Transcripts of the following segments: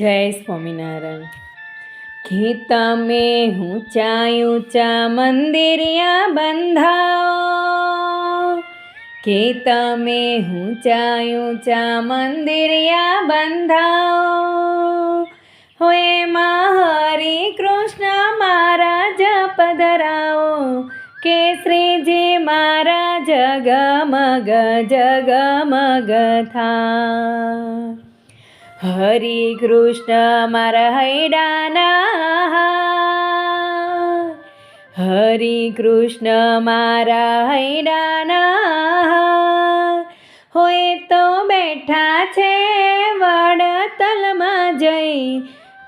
જય સ્વામિનારાયણ. ગીતા મેં ઊંચા ઊંચા મંદિરિયા બંધાઓ. ગીતા મેં ઊંચા ઊંચા મંદિરિયા બંધાઓ. હોયમાં હરે કૃષ્ણ મહારાજ પધરાઓ કે શ્રીજી મારા જગમગ જગમગ થા. હરે કૃષ્ણ, મારા હૈડાના. હરે કૃષ્ણ, મારા હૈડાના. હોય તો બેઠા છે વડતલમાં જઈ.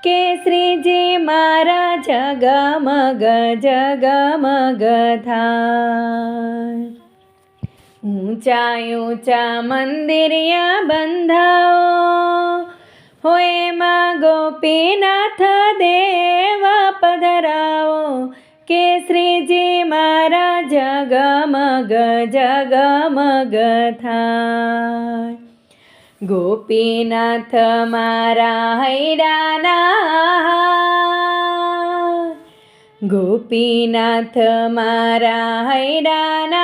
કે શ્રીજી મારા જગમગ જગમગ થાય ઊંચા ઊંચા મંદિરિયા બંધાઓ હોયમાં ગોપીનાથ દેવ પધરાવો. કે શ્રીજી મારા જગમગ જગમગ થાય. ગોપીનાથ મારા હૈડાના. ગોપીનાથ મારા હૈડાના.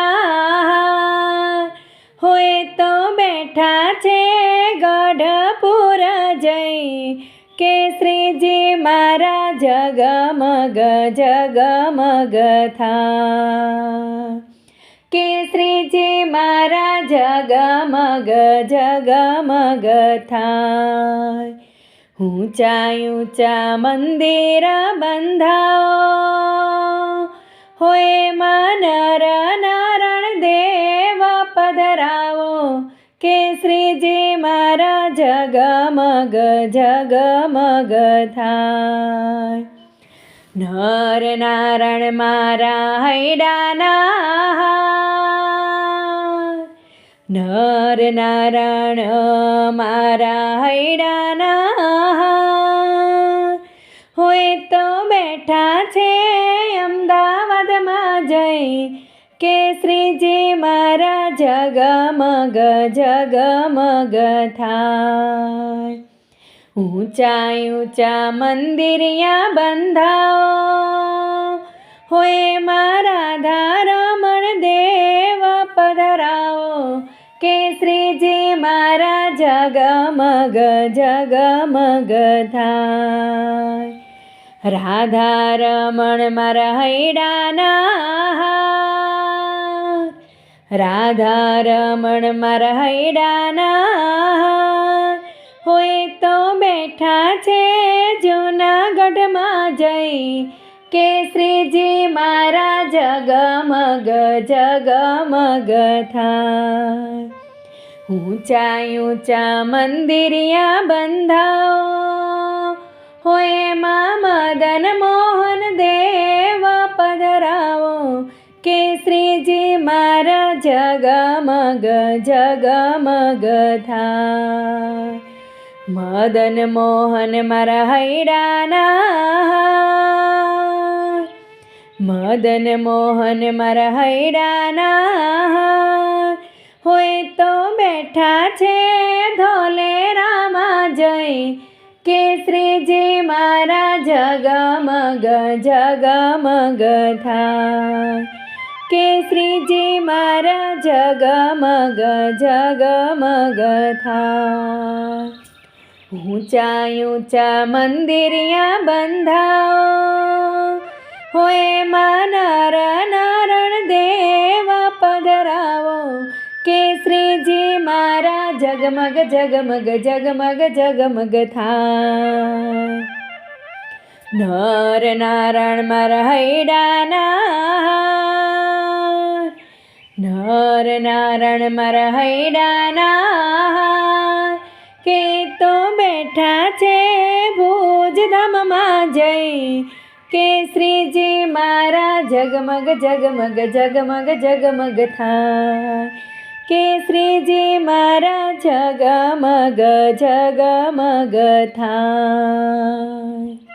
કે શ્રીજી મારા જગમગ જગમગ થા કે શ્રીજી મારા જગમગ જગમગ થાય ઊંચા ઊંચા મંદિર બંધાઓ, હોય જગમગ જગમગ થાય નર નારણ મારા હૈડાના નર નારણ મારા હૈડાના હોય તો બેઠા છે અમદાવાદમાં જઈ કે શ્રીજી મારા જગમગ જગમગ થાય. ઊંચા ઊંચા મંદિરિયા બંધાઓ, હોય મારા ધારમણ દેવ પધરાઓ. કે શ્રીજી મારા જગમગ જગમગ થાય. રાધા રમણ મારા હૈડાના રાધા રમણ મારા હોય તો બેઠા છે જૂનાગઢમાં જઈ કે શ્રીજી મારા જગમગ જગમગ થાય. ઊંચા ઊંચા મંદિરિયા બંધાઓ હોય મા મદન મોહન દેવ પધરાવો જગમગ જગમગ થા મદન મોહન મારા હૈડાના મદન મોહન મારા હૈડાના હોય તો બેઠા છે ધોલેરામાં જઈ કે શ્રીજી મારા જગમગ જગમગ થાય કે શ્રીજી મારા જગમગ જગમગ થા. ઊંચા ઊંચા મંદિરિયા બંધાઓ હોયમાં નર નારણ દેવ પધરાવો. કે શ્રીજી મારા જગમગ જગમગ જગમગ જગમગ થા. નર નારાયણ મારા હૈડાના નર નારાયણ મારા હૈડાના કે તો બેઠા છે ભુજ ધામમાં જઈ કે શ્રીજી મારા જગમગ જગમગ જગમગ જગમગ થાય. કે શ્રીજી મારા જગમગ જગમગ થાય.